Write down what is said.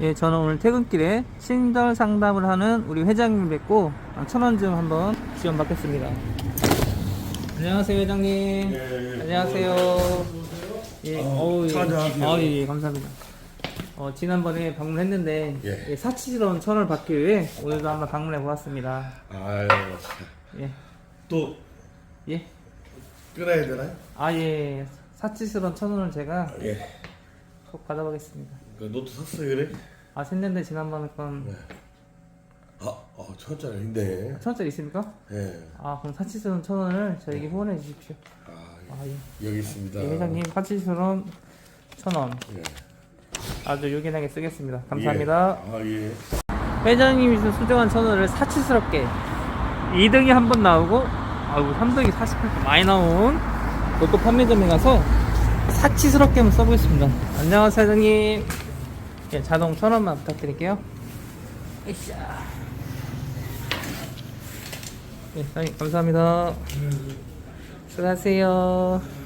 예, 저는 오늘 퇴근길에 친절 상담을 하는 우리 회장님 뵙고 천원좀 한번 지원 받겠습니다. 안녕하세요, 회장님. 예, 안녕하세요. 예, 어, 예. 차 안녕하세요. 어, 예, 예, 감사합니다. 어, 지난번에 방문했는데 예. 예, 사치스러운 천을 받기 위해 오늘도 한번 방문해 보았습니다. 아유, 예, 또 예. 끊어야 되나요? 아, 예. 사치스러운 천 원을 제가 예. 꼭 받아보겠습니다. 그 노트 샀어요, 그래? 아, 샜는데 지난번에 건 네. 아, 어, 천 원짜리인데. 천 원짜리 있습니까? 예. 아, 그럼 사치스러운 천 원을 저에게 후원해 주십시오. 아, 아, 예. 여기 있습니다. 예, 회장님 사치스러운 천 원. 예. 아주 요긴하게 쓰겠습니다. 감사합니다. 예. 아, 예. 회장님이 준 수정한 천 원을 사치스럽게 2등이 한 번 나오고 아이고 3등이 48분 많이 나온 로또 판매점에 가서 사치스럽게 한번 써보겠습니다. 안녕하세요 회장님. 예, 자동 천 원만 부탁드릴게요. 으쌰. 예, 사장님 감사합니다. 수고하세요.